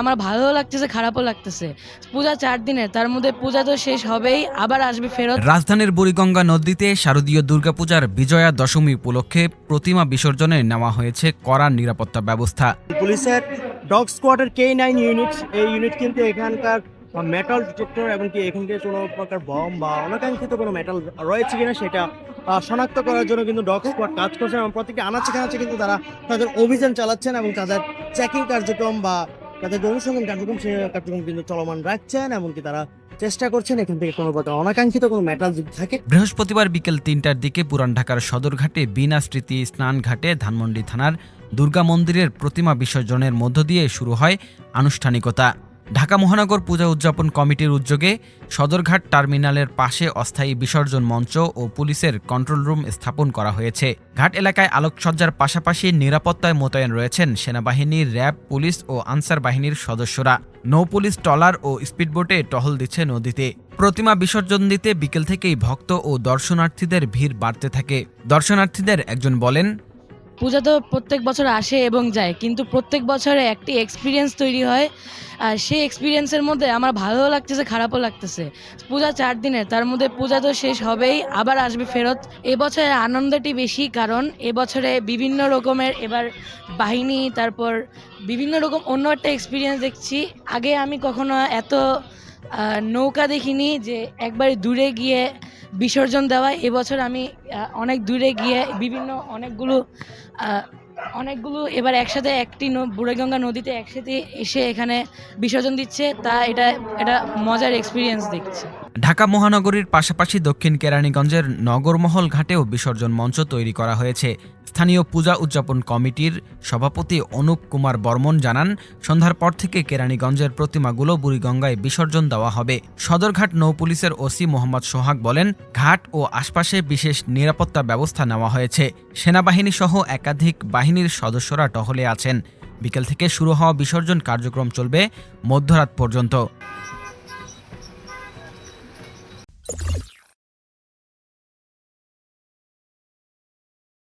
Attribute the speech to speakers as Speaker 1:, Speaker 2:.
Speaker 1: আমার ভালোও লাগতেছে খারাপও লাগতেছে। পূজা চার দিনের তার মধ্যে পূজা তো শেষ হবেই আবার আসবে ফেরত।
Speaker 2: রাজধানীর বুড়িগঙ্গা নদীতে শারদীয় দুর্গাপূজার বিজয়া দশমী উপলক্ষে প্রতিমা বিসর্জনে নেওয়া হয়েছে কড়া নিরাপত্তা ব্যবস্থা।
Speaker 3: পুলিশের ডগ স্কোয়াডের কে নাইন ইউনিট এই ইউনিট কিন্তু এখানকার মেটাল ডিটেক্টর এবং কি এখানকার কোনো প্রকার বম বা অনাকাঙ্ক্ষিত কোনো মেটাল রয়েছে কিনা সেটা শনাক্ত করার জন্য কিন্তু ডগ স্কোয়াড কাজ করছে এবং প্রত্যেকটি আনাচে কানাচে কিন্তু তারা তাদের অভিযান চালাচ্ছেন এবং তাদের চেকিং কার্যক্রম বা তাদের অনুসন্ধান কার্যক্রম কার্যক্রম কিন্তু চলমান রাখছেন, এমনকি তারা চেষ্টা করছেন এখান থেকে কোনো প্রকার অনাকাঙ্ক্ষিত কোনো মেটাল যদি থাকে।
Speaker 2: বৃহস্পতিবার বিকেল তিনটার দিকে পুরান ঢাকার সদরঘাটে বিনা স্মৃতি স্নান ঘাটে ধানমন্ডি থানার দুর্গা মন্দিরের প্রতিমা বিসর্জনের মধ্য দিয়ে শুরু হয় আনুষ্ঠানিকতা। ঢাকা মহানগর পূজা উদযাপন কমিটির উদ্যোগে সদরঘাট টার্মিনালের পাশে অস্থায়ী বিসর্জন মঞ্চ ও পুলিশের কন্ট্রোল রুম স্থাপন করা হয়েছে। ঘাট এলাকায় আলোকসজ্জার পাশাপাশি নিরাপত্তায় মোতায়েন রয়েছেন সেনাবাহিনী র্যাব, পুলিশ ও আনসার বাহিনীর সদস্যরা। নৌ পুলিশ ট্রলার ও স্পিডবোটে টহল দিচ্ছে নদীতে। প্রতিমা বিসর্জন দিতে বিকেল থেকেই ভক্ত ও দর্শনার্থীদের ভিড় বাড়তে থাকে। দর্শনার্থীদের একজন বলেন
Speaker 1: পূজা তো প্রত্যেক বছর আসে এবং যায়, কিন্তু প্রত্যেক বছরে একটি এক্সপিরিয়েন্স তৈরি হয়, আর সেই এক্সপিরিয়েন্সের মধ্যে আমার ভালোও লাগতেছে, খারাপও লাগতেছে। পূজা চার দিনের তার মধ্যে পূজা তো শেষ হবেই, আবার আসবে ফেরত। এবছরে আনন্দটি বেশি, কারণ এবছরে বিভিন্ন রকমের এবার বাহিনী, তারপর বিভিন্ন রকম অন্য একটা এক্সপিরিয়েন্স দেখছি। আগে আমি কখনো এত নৌকা দেখিনি যে একবারে দূরে গিয়ে বিসর্জন দেওয়া। এবছর আমি অনেক দূরে গিয়ে বিভিন্ন অনেকগুলো অনেকগুলো এবার একসাথে একটি বুড়েগঙ্গা নদীতে একসাথে এসে এখানে বিসর্জন দিচ্ছে। তা এটা এটা মজার এক্সপিরিয়েন্স দেখছি।
Speaker 2: ঢাকা মহানগরীর পাশাপাশি দক্ষিণ কেরানীগঞ্জের নগরমহল ঘাটেও বিসর্জন মঞ্চ তৈরি করা হয়েছে। স্থানীয় পূজা উদযাপন কমিটির সভাপতি অনুপ কুমার বর্মন জানান, সন্ধ্যার পর থেকে কেরানীগঞ্জের প্রতিমাগুলো বুড়িগঙ্গায় বিসর্জন দেওয়া হবে। সদরঘাট নৌ পুলিশের ওসি মোহাম্মদ সোহাগ বলেন, ঘাট ও আশপাশে বিশেষ নিরাপত্তা ব্যবস্থা নেওয়া হয়েছে। সেনাবাহিনী সহ একাধিক বাহিনীর সদস্যরা টহলে আছেন। বিকেল থেকে শুরু হওয়া বিসর্জন কার্যক্রম চলবে মধ্যরাত পর্যন্ত।